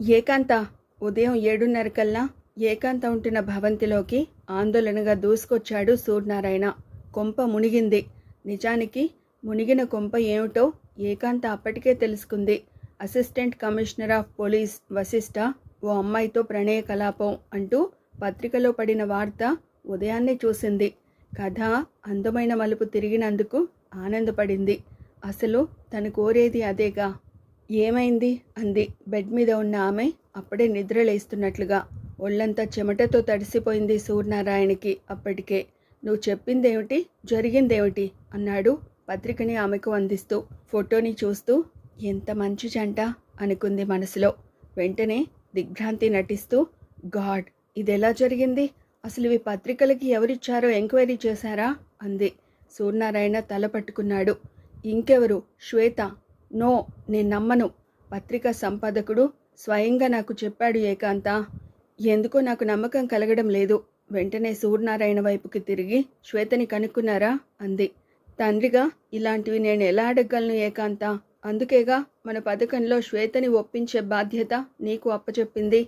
ఏకాంత ఉదయం ఏడున్నరకల్లా ఏకాంత ఉంటున్న భవంతిలోకి ఆందోళనగా దూసుకొచ్చాడు సూర్యనారాయణ. కొంప మునిగింది. నిజానికి మునిగిన కొంప ఏమిటో ఏకాంత అప్పటికే తెలుసుకుంది. Assistant commissioner of police Vasishtha ఓ అమ్మాయితో ప్రణయ కలాపం అంటూ పత్రికలో పడిన వార్త ఉదయాన్నే చూసింది. కథ అందమైన మలుపు తిరిగినందుకు ఆనందపడింది. అసలు తను కోరేది అదేగా? ఏమైంది? అంది. బెడ్ మీద ఉన్న ఆమె అప్పుడే నిద్రలేస్తున్నట్లుగా ఒళ్ళంతా చెమటతో తడిసిపోయింది సూర్యనారాయణకి. అప్పటికే నువ్వు చెప్పిందేమిటి? జరిగిందేమిటి? అన్నాడు పత్రికని ఆమెకు అందిస్తూ ఫోటోని చూస్తూ ఎంత మంచి జంట అనుకుంది మనసులో. వెంటనే దిగ్భ్రాంతి నటిస్తూ గాడ్ ఇదెలా జరిగింది? అసలు ఇవి పత్రికలకి ఎవరిచ్చారో ఎంక్వైరీ చేశారా? అంది. సూర్యనారాయణ తల పట్టుకున్నాడు. ఇంకెవరు? శ్వేత నో నేను నమ్మను. పత్రికా సంపాదకుడు స్వయంగా నాకు చెప్పాడు ఏకాంత. ఎందుకో నాకు నమ్మకం కలగడం లేదు. వెంటనే సూర్యనారాయణ వైపుకి తిరిగి శ్వేతని కనుక్కున్నారా? అంది. తండ్రిగా ఇలాంటివి నేను ఎలా అడగలను ఏకాంత? అందుకేగా మన పథకంలో శ్వేతని ఒప్పించే బాధ్యత నీకు అప్పచెప్పింది.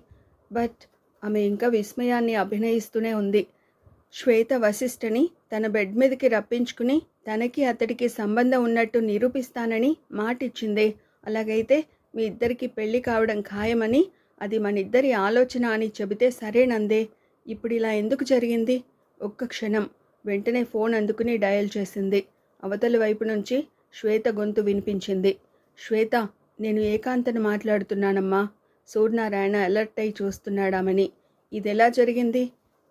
బట్ ఆమె ఇంకా విస్మయాన్ని అభినయిస్తూనే ఉంది. శ్వేత వశిష్ఠని తన బెడ్ మీదకి రప్పించుకుని తనకి అతడికి సంబంధం ఉన్నట్టు నిరూపిస్తానని మాటిచ్చిందే. అలాగైతే మీ ఇద్దరికి పెళ్ళి కావడం ఖాయమని అది మన ఇద్దరి ఆలోచన అని చెబితే సరేనందే. ఇప్పుడు ఇలా ఎందుకు జరిగింది? ఒక్క క్షణం. వెంటనే ఫోన్ అందుకుని డయల్ చేసింది. అవతలి వైపు నుంచి శ్వేత గొంతు వినిపించింది. శ్వేత నేను ఏకాంతను మాట్లాడుతున్నానమ్మా. సూర్యనారాయణ అలర్ట్ అయి చూస్తున్నాడామని. ఇది ఎలా జరిగింది?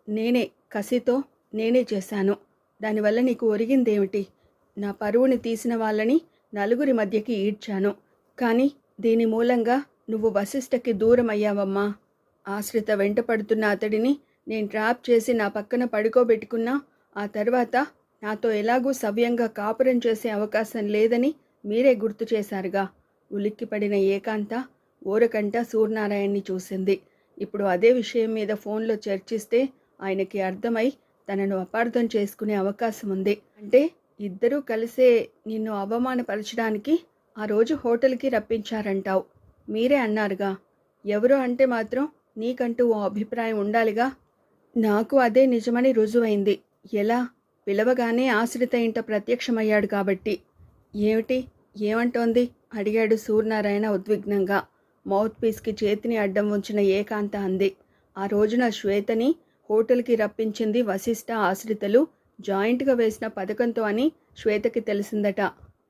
నేనే కసితో నేనే చేశాను. దానివల్ల నీకు ఒరిగిందేమిటి? నా పరువుని తీసిన వాళ్ళని నలుగురి మధ్యకి ఈడ్చాను. కానీ దీని మూలంగా నువ్వు వశిష్ఠకి దూరం అయ్యావమ్మా ఆశ్రిత వెంట పడుతున్న అతడిని నేను ట్రాప్ చేసి నా పక్కన పడుకోబెట్టుకున్నా ఆ తర్వాత నాతో ఎలాగూ సవ్యంగా కాపురం చేసే అవకాశం లేదని మీరే గుర్తు చేశారుగా. ఉలిక్కిపడిన ఏకాంత ఊరకంట సూర్యనారాయణ్ణి చూసింది. ఇప్పుడు అదే విషయం మీద ఫోన్లో చర్చిస్తే ఆయనకి అర్థమై తనను అపార్థం చేసుకునే అవకాశం ఉంది. అంటే ఇద్దరూ కలిసే నిన్ను అవమానపరచడానికి ఆ రోజు హోటల్కి రప్పించారంటావు. మీరే అన్నారుగా. ఎవరు అంటే మాత్రం నీకంటూ ఓ అభిప్రాయం ఉండాలిగా. నాకు అదే నిజమని రుజువైంది. ఎలా? పిలవగానే ఆశ్రిత ఇంట ప్రత్యక్షమయ్యాడు కాబట్టి. ఏమిటి? ఏమంటోంది? అడిగాడు సూర్యనారాయణ ఉద్విగ్నంగా. మౌత్ పీస్కి చేతిని అడ్డం ఉంచిన ఏకాంత అంది. ఆ రోజున శ్వేతని హోటల్కి రప్పించింది వశిష్ఠ ఆశ్రితలు. జాయింట్గా వేసిన పథకంతో అని శ్వేతకి తెలిసిందట.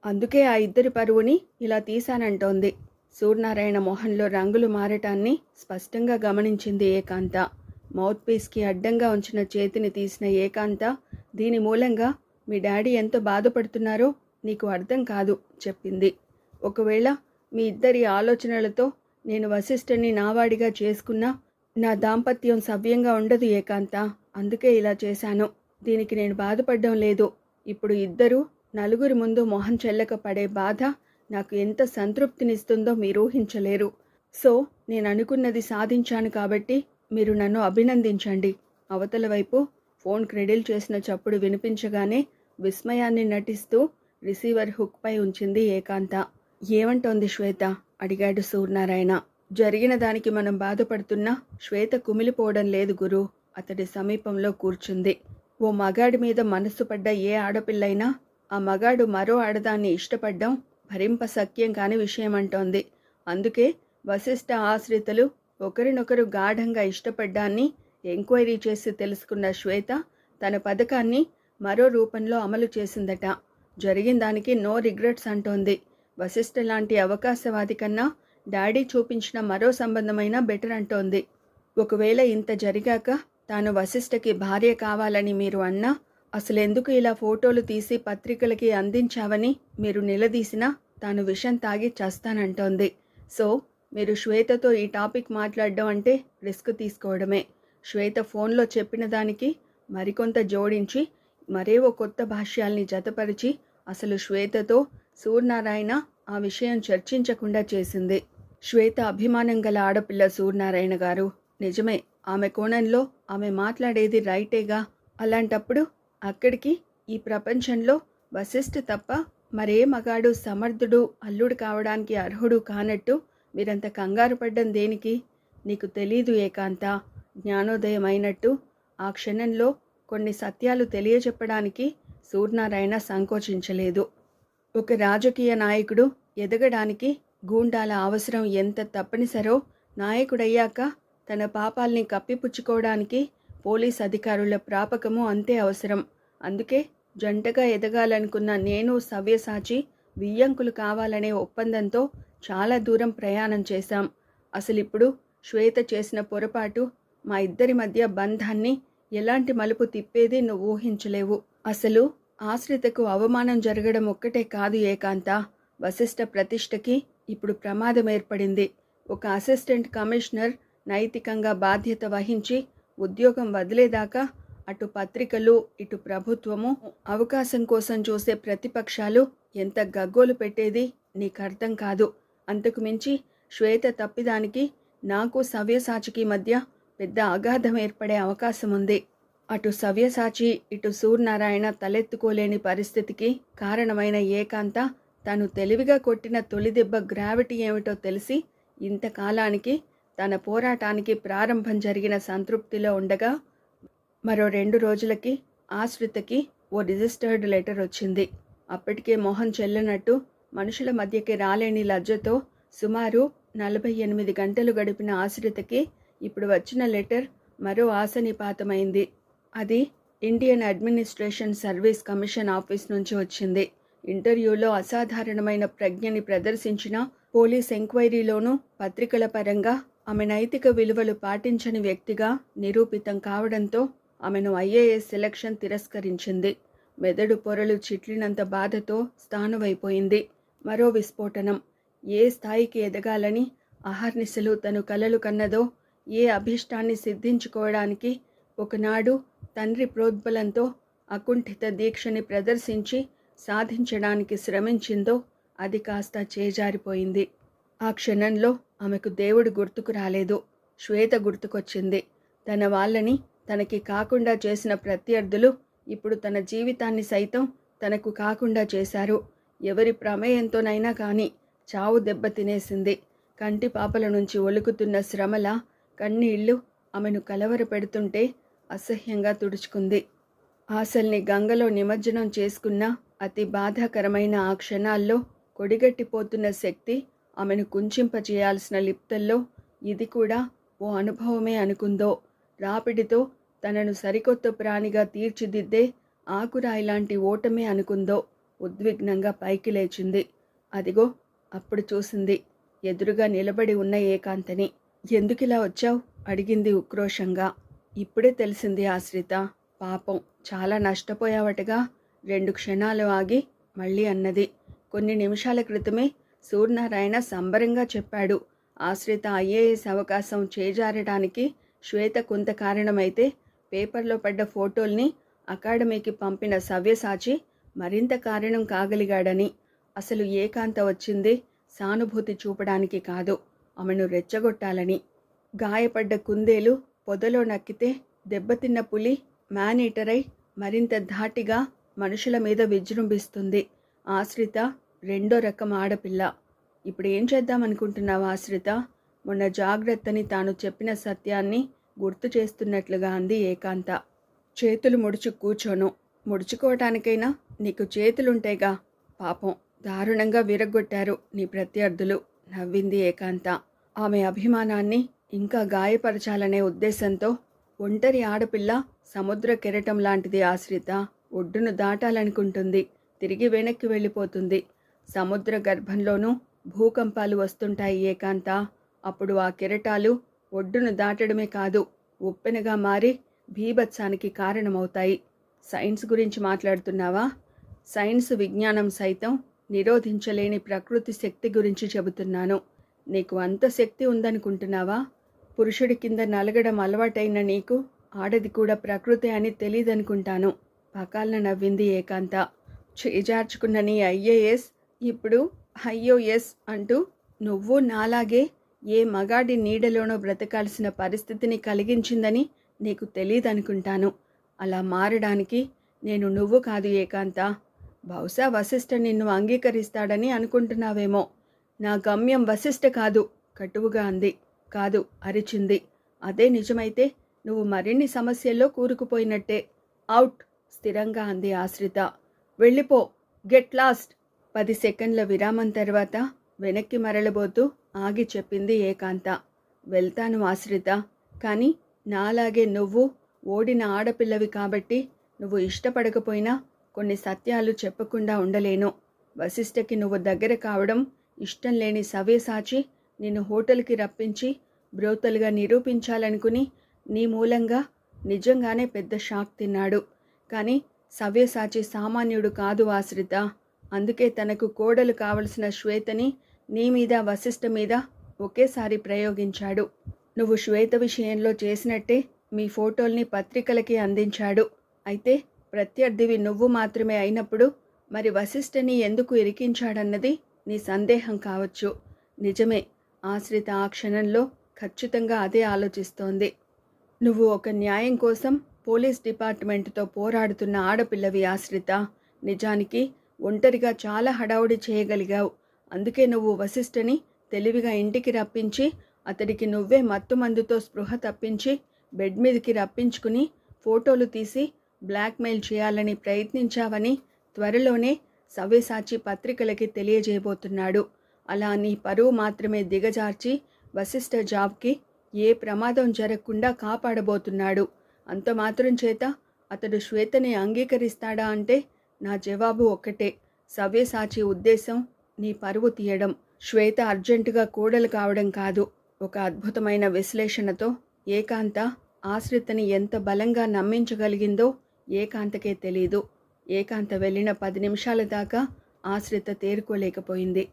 అందుకే ఆ ఇద్దరి పరువుని ఇలా తీశానంటోంది. సూర్యనారాయణ మొహంలో రంగులు మారటాన్ని స్పష్టంగా గమనించింది ఏకాంత. మౌత్ పీస్కి అడ్డంగా ఉంచిన చేతిని తీసిన ఏకాంత దీని మూలంగా మీ డాడీ ఎంత బాధపడుతున్నారో నీకు అర్థం కాదు చెప్పింది. ఒకవేళ మీ ఇద్దరి ఆలోచనలతో నేను వశిష్ఠని నావాడిగా చేసుకున్నా నా దాంపత్యం సవ్యంగా ఉండదు ఏకాంత. అందుకే ఇలా చేశాను. దీనికి నేను బాధపడడం లేదు. ఇప్పుడు ఇద్దరూ నలుగురి ముందు మొహం చెల్లక పడే బాధ నాకు ఎంత సంతృప్తినిస్తుందో మీరు ఊహించలేరు. సో నేను అనుకున్నది సాధించాను కాబట్టి మీరు నన్ను అభినందించండి. అవతల వైపు ఫోన్ క్రెడిల్ చేసిన చప్పుడు వినిపించగానే విస్మయాన్ని నటిస్తూ రిసీవర్ హుక్పై ఉంచింది ఏకాంత. ఏమంటోంది శ్వేత? అడిగాడు సూర్యనారాయణ. జరిగిన దానికి మనం బాధపడుతున్నా శ్వేత కుమిలిపోవడం లేదు గురు. అతడి సమీపంలో కూర్చుంది. ఓ మగాడి మీద మనస్సు పడ్డ ఏ ఆడపిల్లైనా ఆ మగాడు మరో ఆడదాన్ని ఇష్టపడ్డం భరింప సఖ్యం కాని విషయం అంటోంది అందుకే వశిష్ఠ ఆశ్రితలు ఒకరినొకరు గాఢంగా ఇష్టపడ్డాన్ని ఎంక్వైరీ చేసి తెలుసుకున్న శ్వేత తన పథకాన్ని మరో రూపంలో అమలు చేసిందట. జరిగిన దానికి నో రిగ్రెట్స్ అంటోంది. వశిష్ఠ లాంటి అవకాశవాది కన్నా డాడీ చూపించిన మరో సంబంధమైన బెటర్ అంటోంది. ఒకవేళ ఇంత జరిగాక తాను వశిష్ఠకి భార్య కావాలని మీరు అన్నా అసలెందుకు ఇలా ఫోటోలు తీసి పత్రికలకి అందించావని మీరు నిలదీసినా తాను విషం తాగి చస్తానంటోంది. సో మీరు శ్వేతతో ఈ టాపిక్ మాట్లాడడం అంటే రిస్క్ తీసుకోవడమే. శ్వేత ఫోన్లో చెప్పిన దానికి మరికొంత జోడించి మరేవో కొత్త భాష్యాల్ని జతపరిచి అసలు శ్వేతతో సూర్యనారాయణ ఆ విషయం చర్చించకుండా చేసింది. శ్వేత అభిమానం గల ఆడపిల్ల సూర్యనారాయణ గారు. నిజమే ఆమె కోణంలో ఆమె మాట్లాడేది రైటేగా. అలాంటప్పుడు అక్కడికి ఈ ప్రపంచంలో వశిష్ఠ తప్ప మరే మగాడు సమర్థుడు అల్లుడు కావడానికి అర్హుడు కానట్టు మీరంత కంగారు పడ్డం దేనికి? నీకు తెలీదు ఏకాంత జ్ఞానోదయం అయినట్టు ఆ క్షణంలో కొన్ని సత్యాలు తెలియచెప్పడానికి సూర్యనారాయణ సంకోచించలేదు. ఒక రాజకీయ నాయకుడు ఎదగడానికి గూండాల అవసరం ఎంత తప్పనిసరో నాయకుడయ్యాక తన పాపాల్ని కప్పిపుచ్చుకోవడానికి పోలీస్ అధికారుల ప్రాపకము అంతే అవసరం. అందుకే జంటగా ఎదగాలనుకున్న నేను సవ్యసాచి వియ్యంకులు కావాలనే ఒప్పందంతో చాలా దూరం ప్రయాణం చేశాం. అసలు ఇప్పుడు శ్వేత చేసిన పొరపాటు మా ఇద్దరి మధ్య బంధాన్ని ఎలాంటి మలుపు తిప్పేది నువ్వు ఊహించలేవు. అసలు ఆశ్రితకు అవమానం జరగడం ఒక్కటే కాదు ఏకాంత. వశిష్ఠ ప్రతిష్టకి ఇప్పుడు ప్రమాదం ఏర్పడింది. ఒక అసిస్టెంట్ కమిషనర్ నైతికంగా బాధ్యత వహించి ఉద్యోగం వదిలేదాకా అటు పత్రికలు ఇటు ప్రభుత్వము అవకాశం కోసం చూసే ప్రతిపక్షాలు ఎంత గగ్గోలు పెట్టేది నీకు అర్థం కాదు. అంతకు మించి శ్వేత తప్పిదానికి నాకు సవ్యసాచికి మధ్య పెద్ద అగాధం ఏర్పడే అవకాశం ఉంది. అటు సవ్యసాచి ఇటు సూర్యనారాయణ తలెత్తుకోలేని పరిస్థితికి కారణమైన ఏకాంత తను తెలివిగా కొట్టిన తొలి దెబ్బ గ్రావిటీ ఏమిటో తెలిసి ఇంతకాలానికి తన పోరాటానికి ప్రారంభం జరిగిన సంతృప్తిలో ఉండగా మరో రెండు రోజులకి ఆశ్రితకి ఓ రిజిస్టర్డ్ లెటర్ వచ్చింది. అప్పటికే మొహం చెల్లనట్టు మనుషుల మధ్యకి రాలేని లజ్జతో సుమారు నలభై ఎనిమిది గంటలు గడిపిన ఆశ్రితకి ఇప్పుడు వచ్చిన లెటర్ మరో ఆశనిపాతమైంది అది Indian administration service commission office నుంచి వచ్చింది. ఇంటర్వ్యూలో అసాధారణమైన ప్రజ్ఞని ప్రదర్శించిన పోలీస్ ఎంక్వైరీలోనూ పత్రికల పరంగా ఆమె నైతిక విలువలు పాటించని వ్యక్తిగా నిరూపితం కావడంతో ఆమెను ఐఏఎస్ సెలక్షన్ తిరస్కరించింది. మెదడు పొరలు చిట్లినంత బాధతో స్థానమైపోయింది మరో విస్ఫోటనం. ఏ స్థాయికి ఎదగాలని అహర్నిశలు తను కలలు కన్నదో ఏ అభీష్టాన్ని సిద్ధించుకోవడానికి ఒకనాడు తండ్రి ప్రోద్బలంతో అకుంఠిత దీక్షని ప్రదర్శించి సాధించడానికి శ్రమించిందో అది కాస్త చేజారిపోయింది. ఆ క్షణంలో ఆమెకు దేవుడు గుర్తుకు రాలేదు. శ్వేత గుర్తుకొచ్చింది. తన వాళ్ళని తనకి కాకుండా చేసిన ప్రత్యర్థులు ఇప్పుడు తన జీవితాన్ని సైతం తనకు కాకుండా చేశారు. ఎవరి ప్రమేయంతోనైనా కానీ చావు దెబ్బ తినేసింది. కంటి పాపల నుంచి ఒలుకుతున్న శ్రమల కన్నీళ్ళు ఆమెను కలవర పెడుతుంటే అసహ్యంగా తుడుచుకుంది. ఆశల్ని గంగలో నిమజ్జనం చేసుకున్న అతి బాధాకరమైన ఆ క్షణాల్లో కొడిగట్టిపోతున్న శక్తి ఆమెను కుంచింపచేయాల్సిన లిప్తల్లో ఇది కూడా ఓ అనుభవమే అనుకుందో. రాపిడితో తనను సరికొత్త ప్రాణిగా తీర్చిదిద్దే ఆకురాయి లాంటి ఓటమే అనుకుందో. ఉద్విగ్నంగా పైకి లేచింది. అదిగో అప్పుడు చూసింది. ఎదురుగా నిలబడి ఉన్న ఏకాంతని. ఎందుకిలా వచ్చావు? అడిగింది ఉక్రోషంగా. ఇప్పుడే తెలిసింది ఆశ్రిత. పాపం. చాలా నష్టపోయావటగా రెండు క్షణాలు ఆగి మళ్ళీ అన్నది. కొన్ని నిమిషాల క్రితమే సూర్యనారాయణ సంబరంగా చెప్పాడు. ఆశ్రిత ఐఏఎస్ అవకాశం చేజారడానికి శ్వేత కొంత కారణమైతే పేపర్లో పడ్డ ఫోటోల్ని అకాడమీకి పంపిన సవ్యసాచి మరింత కారణం కాగలిగాడని. అసలు ఏకాంత వచ్చింది సానుభూతి చూపడానికి కాదు ఆమెను రెచ్చగొట్టాలని. గాయపడ్డ కుందేలు పొదలో నక్కితే దెబ్బతిన్న పులి మేనీటరై మరింత ధాటిగా మనుషుల మీద విజృంభిస్తుంది. ఆశ్రిత రెండో రకం ఆడపిల్ల. ఇప్పుడు ఏం చేద్దామనుకుంటున్నావు ఆశ్రిత? మొన్న జాగ్రత్తని తాను చెప్పిన సత్యాన్ని గుర్తు చేస్తున్నట్లుగా అంది ఏకాంత. చేతులు ముడుచు కూర్చోను. ముడుచుకోవటానికైనా నీకు చేతులుంటేగా. పాపం దారుణంగా విరగొట్టారు నీ ప్రత్యర్థులు నవ్వింది ఏకాంత. ఆమె అభిమానాన్ని ఇంకా గాయపరచాలనే ఉద్దేశంతో ఒంటరి ఆడపిల్ల సముద్ర కెరటం లాంటిది ఆశ్రిత. ఒడ్డును దాటాలనుకుంటుంది. తిరిగి వెనక్కి వెళ్ళిపోతుంది. సముద్ర గర్భంలోనూ భూకంపాలు వస్తుంటాయి ఏకాంత. అప్పుడు ఆ కెరటాలు ఒడ్డును దాటడమే కాదు ఉప్పెనగా మారి భీభత్సానికి కారణమవుతాయి. సైన్స్ గురించి మాట్లాడుతున్నావా? సైన్స్ విజ్ఞానం సైతం నిరోధించలేని ప్రకృతి శక్తి గురించి చెబుతున్నాను. నీకు అంత శక్తి ఉందనుకుంటున్నావా? పురుషుడి కింద నలగడం అలవాటైన నీకు ఆడది కూడా ప్రకృతి అని తెలియదనుకుంటాను పకాలన నవ్వింది ఏకాంత. చేజార్చుకున్న నీ ఐఏఎస్ ఇప్పుడు ఐఓఎస్ అంటూ నువ్వు నాలాగే ఏ మగాడి నీడలోనో బ్రతకాల్సిన పరిస్థితిని కలిగించిందని నీకు తెలియదనుకుంటాను అలా మారడానికి నేను నువ్వు కాదు ఏకాంత. బహుశా వశిష్ఠ నిన్ను అంగీకరిస్తాడని అనుకుంటున్నావేమో. నా గమ్యం వశిష్ఠ కాదు కటువుగా అంది. కాదు అరిచింది. అదే నిజమైతే నువ్వు మరిన్ని సమస్యల్లో కూరుకుపోయినట్టే. అవుట్ స్థిరంగా అంది ఆశ్రిత. వెళ్ళిపో. Get lost. పది సెకండ్ల విరామం తర్వాత వెనక్కి మరలబోతూ ఆగి చెప్పింది ఏకాంత. వెళ్తాను ఆశ్రిత. కానీ నాలాగే నువ్వు ఓడిన ఆడపిల్లవి కాబట్టి నువ్వు ఇష్టపడకపోయినా కొన్ని సత్యాలు చెప్పకుండా ఉండలేను. వశిష్ఠకి నువ్వు దగ్గర కావడం ఇష్టం లేని సవ్యసాచి నిన్ను హోటల్కి రప్పించి బ్రోతలుగా నిరూపించాలనుకుని నీ మూలంగా నిజంగానే పెద్ద షాక్ తిన్నాడు. కానీ సవ్యసాచి సామాన్యుడు కాదు ఆశ్రిత అందుకే తనకు కోడలు కావలసిన శ్వేతని నీ మీద వశిష్ఠ మీద ఒకేసారి ప్రయోగించాడు. నువ్వు శ్వేత విషయంలో చేసినట్టే మీ ఫోటోల్ని పత్రికలకి అందించాడు. అయితే ప్రత్యర్థివి నువ్వు మాత్రమే అయినప్పుడు మరి వశిష్ఠని ఎందుకు ఇరికించాడన్నది నీ సందేహం కావచ్చు. నిజమే ఆశ్రిత ఆ క్షణంలో ఖచ్చితంగా అదే ఆలోచిస్తోంది. నువ్వు ఒక న్యాయం కోసం పోలీస్ డిపార్ట్మెంట్తో పోరాడుతున్న ఆడపిల్లవి ఆశ్రిత. నిజానికి ఒంటరిగా చాలా హడావుడి చేయగలిగావు. అందుకే నువ్వు వశిష్ఠని తెలివిగా ఇంటికి రప్పించి అతడికి నువ్వే మత్తుమందుతో స్పృహ తప్పించి బెడ్ మీదకి రప్పించుకుని ఫోటోలు తీసి బ్లాక్మెయిల్ చేయాలని ప్రయత్నించావని త్వరలోనే సవ్యసాచి పత్రికలకి తెలియజేయబోతున్నాడు. అలా నీ పరువు మాత్రమే దిగజార్చి వశిష్ఠ జాబ్కి ఏ ప్రమాదం జరగకుండా కాపాడబోతున్నాడు. అంత మాత్రం చేత అతడు శ్వేతని అంగీకరిస్తాడా అంటే నా జవాబు ఒక్కటే. సవ్యసాచి ఉద్దేశం నీ పరువు తీయడం. శ్వేత అర్జెంటుగా కూడలు కావడం కాదు. ఒక అద్భుతమైన విశ్లేషణతో ఏకాంత ఆశ్రితని ఎంత బలంగా నమ్మించగలిగిందో ఏకాంతకే తెలీదు. ఏకాంత వెళ్ళిన పది నిమిషాల దాకా ఆశ్రిత తేరుకోలేకపోయింది.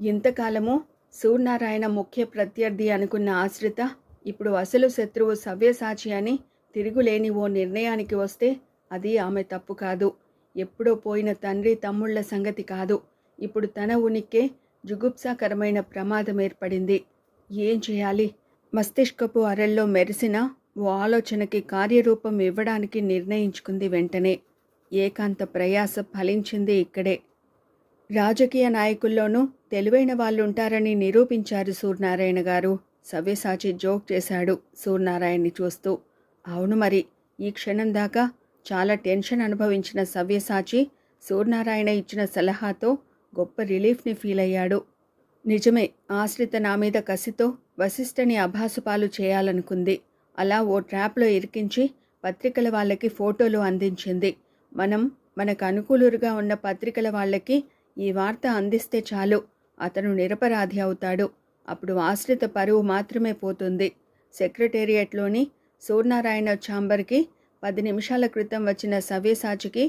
ఇంతకాలము సూర్యనారాయణ ముఖ్య ప్రత్యర్థి అనుకున్న ఆశ్రిత ఇప్పుడు అసలు శత్రువు సవ్యసాచి అని తిరుగులేని ఓ నిర్ణయానికి వస్తే అది ఆమె తప్పు కాదు. ఎప్పుడో పోయిన తండ్రి తమ్ముళ్ళ సంగతి కాదు. ఇప్పుడు తన ఉనికే జుగుప్సాకరమైన ప్రమాదం ఏర్పడింది. ఏం చేయాలి? మస్తిష్కపు అరల్లో మెరిసిన ఓ ఆలోచనకి కార్యరూపం ఇవ్వడానికి నిర్ణయించుకుంది వెంటనే. ఏకాంత ప్రయాస ఫలించింది ఇక్కడే. రాజకీయ నాయకుల్లోనూ తెలివైన వాళ్ళు ఉంటారని నిరూపించారు సూర్యనారాయణ గారు. సవ్యసాచి జోక్ చేశాడు సూర్యనారాయణ్ని చూస్తూ. అవును మరి. ఈ క్షణం దాకా చాలా టెన్షన్ అనుభవించిన సవ్యసాచి సూర్యనారాయణ ఇచ్చిన సలహాతో గొప్ప రిలీఫ్ని ఫీల్ అయ్యాడు. నిజమే ఆశ్రిత నా మీద కసితో వశిష్ఠని అభాసుపాలు చేయాలనుకుంది. అలా ఓ ట్రాప్లో ఇరికించి పత్రికల వాళ్ళకి ఫోటోలు అందించింది. మనం మనకు అనుకూలుగా ఉన్న పత్రికల వాళ్ళకి ఈ వార్త అందిస్తే చాలు అతను నిరపరాధి అవుతాడు. అప్పుడు ఆశ్రిత పరువు మాత్రమే పోతుంది. సెక్రటేరియట్లోని సూర్యనారాయణ ఛాంబర్కి పది నిమిషాల క్రితం వచ్చిన సవ్యసాచికి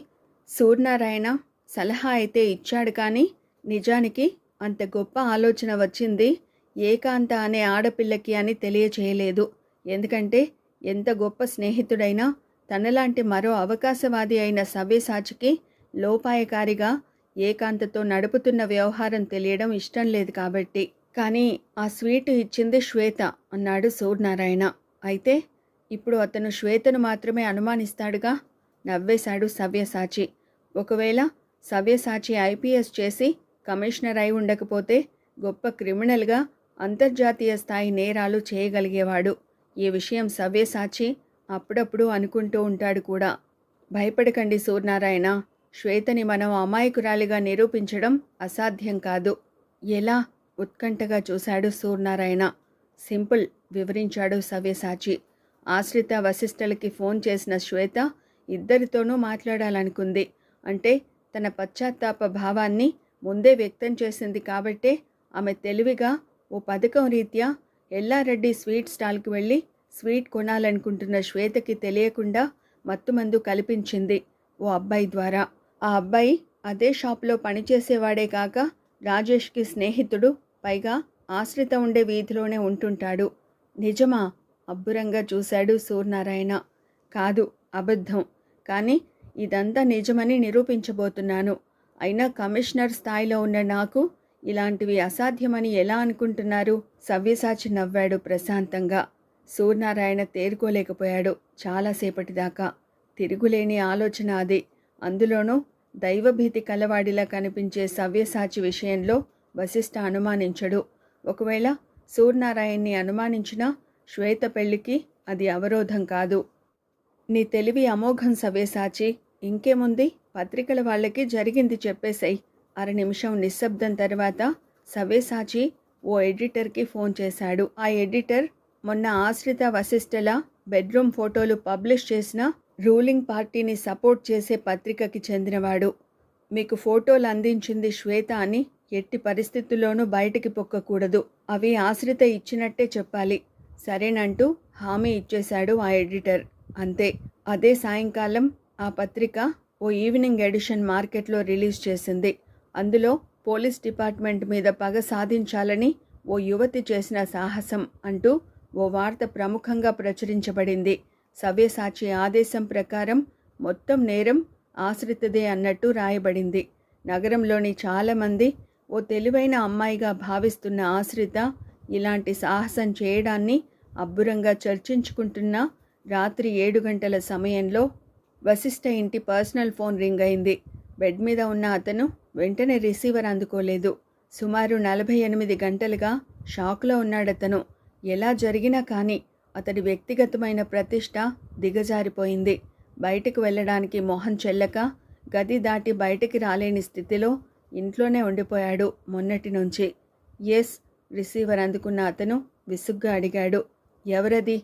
సూర్యనారాయణ సలహా అయితే ఇచ్చాడు కానీ నిజానికి అంత గొప్ప ఆలోచన వచ్చింది ఏకాంత అనే ఆడపిల్లకి అని తెలియచేయలేదు. ఎందుకంటే ఎంత గొప్ప స్నేహితుడైనా తనలాంటి మరో అవకాశవాది అయిన సవ్యసాచికి లోపాయకారిగా ఏకాంతతో నడుపుతున్న వ్యవహారం తెలియడం ఇష్టం లేదు కాబట్టి. కానీ ఆ స్వీట్ ఇచ్చింది శ్వేత అన్నాడు సూర్యనారాయణ. అయితే ఇప్పుడు అతను శ్వేతను మాత్రమే అనుమానిస్తాడుగా? నవ్వేశాడు సవ్యసాచి. ఒకవేళ సవ్యసాచి ఐపీఎస్ చేసి కమిషనర్ అయి ఉండకపోతే గొప్ప క్రిమినల్గా అంతర్జాతీయ స్థాయి నేరాలు చేయగలిగేవాడు. ఈ విషయం సవ్యసాచి అప్పుడప్పుడు అనుకుంటూ ఉంటాడు కూడా. భయపడకండి సూర్యనారాయణ. శ్వేతని మనం అమాయకురాలిగా నిరూపించడం అసాధ్యం కాదు. ఎలా? ఉత్కంఠగా చూశాడు సూర్యనారాయణ. సింపుల్ వివరించాడు సవ్యసాచి. ఆశ్రిత వశిష్ఠలకి ఫోన్ చేసిన శ్వేత ఇద్దరితోనూ మాట్లాడాలనుకుంది. అంటే తన పశ్చాత్తాప భావాన్ని ముందే వ్యక్తం చేసింది కాబట్టే ఆమె తెలివిగా ఓ పథకం రీత్యా ఎల్లారెడ్డి స్వీట్ స్టాల్కి వెళ్ళి స్వీట్ కొనాలనుకుంటున్న శ్వేతకి తెలియకుండా మత్తుమందు కల్పించింది ఓ అబ్బాయి ద్వారా. ఆ అబ్బాయి అదే షాప్లో పనిచేసేవాడే కాక రాజేష్కి స్నేహితుడు పైగా ఆశ్రిత ఉండే వీధిలోనే ఉంటుంటాడు. నిజమా? అబ్బురంగా చూశాడు సూర్యనారాయణ. కాదు అబద్ధం. కానీ ఇదంతా నిజమని నిరూపించబోతున్నాను. అయినా కమిషనర్ స్థాయిలో ఉన్న నాకు ఇలాంటివి అసాధ్యమని ఎలా అనుకుంటున్నారు? సవ్యసాచి నవ్వాడు ప్రశాంతంగా. సూర్యనారాయణ తేరుకోలేకపోయాడు చాలాసేపటి దాకా తిరుగులేని ఆలోచన అది. అందులోనూ దైవభీతి కలవాడిలా కనిపించే సవ్యసాచి విషయంలో వశిష్ఠ అనుమానించడు. ఒకవేళ సూర్యనారాయణ్ని అనుమానించిన శ్వేత పెళ్ళికి అది అవరోధం కాదు. నీ తెలివి అమోఘం సవ్యసాచి ఇంకేముంది? పత్రికల వాళ్ళకి జరిగింది చెప్పేశాయి అర నిమిషం నిశ్శబ్దం తర్వాత సవ్యసాచి ఓ ఎడిటర్కి ఫోన్ చేశాడు. ఆ ఎడిటర్ మొన్న ఆశ్రిత వశిష్ఠల బెడ్రూమ్ ఫోటోలు పబ్లిష్ చేసిన రూలింగ్ పార్టీని సపోర్ట్ చేసే పత్రికకి చెందినవాడు. మీకు ఫోటోలు అందించింది శ్వేత అని ఎట్టి పరిస్థితుల్లోనూ బయటికి పొక్కకూడదు. అవి ఆశ్రిత ఇచ్చినట్టే చెప్పాలి. సరేనంటూ హామీ ఇచ్చేశాడు ఆ ఎడిటర్. అంతే. అదే సాయంకాలం ఆ పత్రిక ఓ ఈవినింగ్ ఎడిషన్ మార్కెట్లో రిలీజ్ చేసింది. అందులో పోలీస్ డిపార్ట్మెంట్ మీద పగ సాధించాలని ఓ యువతి చేసిన సాహసం అంటూ ఓ వార్త ప్రముఖంగా ప్రచురించబడింది. సవ్యసాచి ఆదేశం ప్రకారం మొత్తం నేరం ఆశ్రితదే అన్నట్టు రాయబడింది. నగరంలోని చాలామంది ఓ తెలివైన అమ్మాయిగా భావిస్తున్న ఆశ్రిత ఇలాంటి సాహసం చేయడాన్ని అబ్బురంగా చర్చించుకుంటున్న రాత్రి ఏడు గంటల సమయంలో వశిష్ఠ ఇంటి పర్సనల్ ఫోన్ రింగ్ అయింది. బెడ్ మీద ఉన్న అతను వెంటనే రిసీవర్ అందుకోలేదు. సుమారు నలభై ఎనిమిది గంటలుగా షాక్లో ఉన్నాడతను. ఎలా జరిగినా కానీ అతడి వ్యక్తిగతమైన ప్రతిష్ట దిగజారిపోయింది. బయటకు వెళ్ళడానికి మొహం చెల్లక గది దాటి బయటికి రాలేని స్థితిలో ఇంట్లోనే ఉండిపోయాడు మొన్నటి నుంచి. ఎస్ రిసీవర్ అందుకున్న అతను విసుగ్గా అడిగాడు. ఎవరది?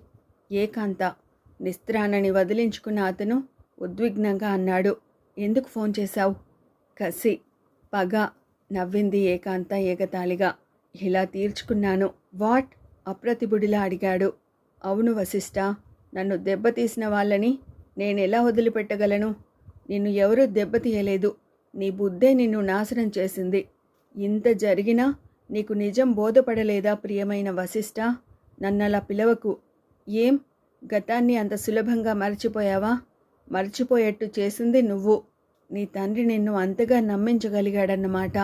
ఏకాంత. నిస్త్రానని వదిలించుకున్న అతను ఉద్విగ్నంగా అన్నాడు. ఎందుకు ఫోన్ చేశావు? కసి. పగ. నవ్వింది ఏకాంత ఏకతాళిగా. ఇలా తీర్చుకున్నాను. వాట్? అప్రతిబుడిలా అడిగాడు. అవును వశిష్ట నన్ను దెబ్బతీసిన వాళ్ళని నేనెలా వదిలిపెట్టగలను? నిన్ను ఎవరూ దెబ్బతీయలేదు. నీ బుద్ధే నిన్ను నాశనం చేసింది. ఇంత జరిగినా నీకు నిజం బోధపడలేదా ప్రియమైన వశిష్ట నన్నలా పిలవకు. ఏం? గతాన్ని అంత సులభంగా మర్చిపోయావా? మర్చిపోయేట్టు చేసింది నువ్వు. నీ తండ్రి నిన్ను అంతగా నమ్మించగలిగాడన్నమాట.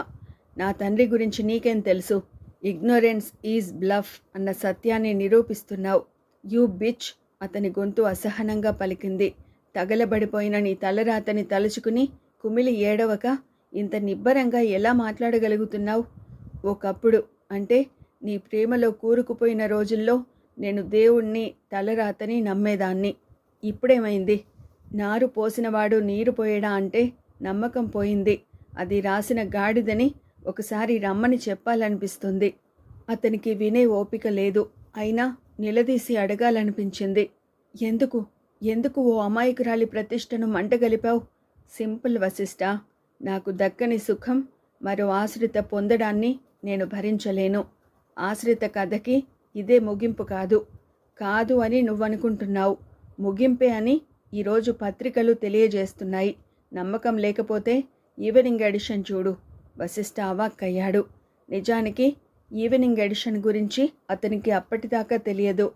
నా తండ్రి గురించి నీకేం తెలుసు? ఇగ్నోరెన్స్ ఈజ్ బ్లఫ్ అన్న సత్యాన్ని నిరూపిస్తున్నావు. యూ బిచ్ అతని గొంతు అసహనంగా పలికింది. తగలబడిపోయిన నీ తలరాతని తలుచుకుని కుమిలి ఏడవక ఇంత నిబ్బరంగా ఎలా మాట్లాడగలుగుతున్నావు? ఒకప్పుడు అంటే నీ ప్రేమలో కూరుకుపోయిన రోజుల్లో నేను దేవుణ్ణి తలరాతని నమ్మేదాన్ని. ఇప్పుడేమైంది? నారు పోసినవాడు నీరు పోయడా అంటే నమ్మకం పోయింది. అది రాసిన గాడిదని ఒకసారి రమ్మని చెప్పాలనిపిస్తుంది. అతనికి వినే ఓపిక లేదు. అయినా నిలదీసి అడగాలనిపించింది. ఎందుకు? ఎందుకు ఓ అమాయకురాలి ప్రతిష్టను మంటగలిపావు? సింపుల్ వశిష్ట. నాకు దక్కని సుఖం మరో ఆశ్రిత పొందడాన్ని నేను భరించలేను. ఆశ్రిత కథకి ఇదే ముగింపు కాదు. కాదు అని నువ్వనుకుంటున్నావు. ముగింపే అని ఈరోజు పత్రికలు తెలియజేస్తున్నాయి. నమ్మకం లేకపోతే ఈవినింగ్ ఎడిషన్ చూడు. వశిష్ఠ అవాక్కయ్యాడు. నిజానికి ఈవినింగ్ ఎడిషన్ గురించి అతనికి అప్పటిదాకా తెలియదు.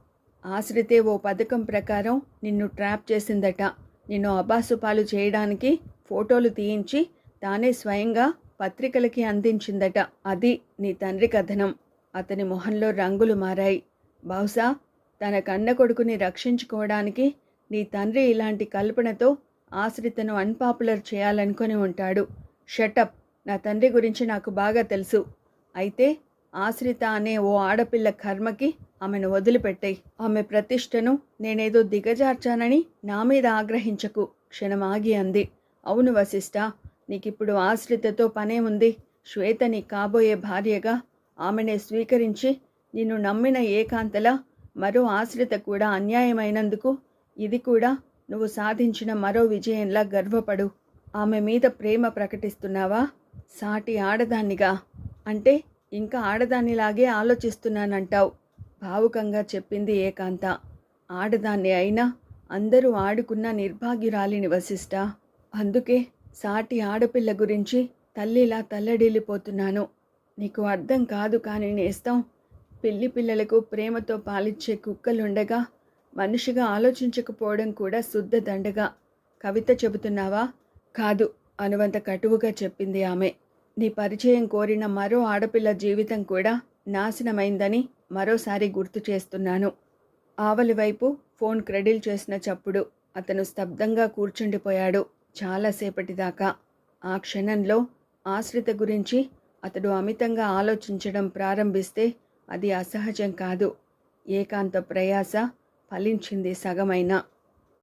ఆశ్రితే ఓ పథకం ప్రకారం నిన్ను ట్రాప్ చేసిందట. నిన్ను అబాసుపాలు చేయడానికి ఫోటోలు తీయించి తానే స్వయంగా పత్రికలకి అందించిందట. అది నీ తండ్రి కథనం. అతని మొహంలో రంగులు మారాయి. బహుశా తన కన్న కొడుకుని రక్షించుకోవడానికి నీ తండ్రి ఇలాంటి కల్పనతో ఆశ్రితను అన్పాపులర్ చేయాలనుకుని ఉంటాడు. షటప్! నా తండ్రి గురించి నాకు బాగా తెలుసు. అయితే ఆశ్రిత అనే ఓ ఆడపిల్ల కర్మకి ఆమెను వదిలిపెట్టాయి. ఆమె ప్రతిష్టను నేనేదో దిగజార్చానని నా మీద ఆగ్రహించకు. క్షణమాగి అంది. అవును వశిష్ట నీకిప్పుడు ఆశ్రితతో పనే ఉంది. శ్వేత నీ కాబోయే భార్యగా ఆమెనే స్వీకరించి నిన్ను నమ్మిన ఏకాంతలా మరో ఆశ్రిత కూడా అన్యాయమైనందుకు ఇది కూడా నువ్వు సాధించిన మరో విజయంలా గర్వపడు. ఆమె మీద ప్రేమ ప్రకటిస్తున్నావా? సాటి ఆడదాన్నిగా. అంటే ఇంకా ఆడదానిలాగే ఆలోచిస్తున్నానంటావు భావుకంగా చెప్పింది ఏకాంత. ఆడదాన్ని అయినా అందరూ ఆడుకున్న నిర్భాగ్యురాలిని వశిష్ట అందుకే సాటి ఆడపిల్ల గురించి తల్లిలా తల్లడిల్లిపోతున్నాను. నీకు అర్థం కాదు కానీ నేస్తాం. పిల్లి పిల్లలకు ప్రేమతో పాలిచ్చే కుక్కలుండగా మనిషిగా ఆలోచించకపోవడం కూడా శుద్ధ దండగా. కవిత చెబుతున్నావా? కాదు అనువంత కటువుగా చెప్పింది ఆమె. నీ పరిచయం కోరిన మరో ఆడపిల్ల జీవితం కూడా నాశనమైందని మరోసారి గుర్తు చేస్తున్నాను. ఆవలి వైపు ఫోన్ క్రెడిల్ చేసిన చప్పుడు. అతను స్తబ్దంగా కూర్చుండిపోయాడు. చాలాసేపటిదాకా ఆ క్షణంలో ఆశ్రిత గురించి అతడు అమితంగా ఆలోచించడం ప్రారంభిస్తే అది అసహజం కాదు. ఏకాంత ప్రయాస ఫలించింది సగమైనా.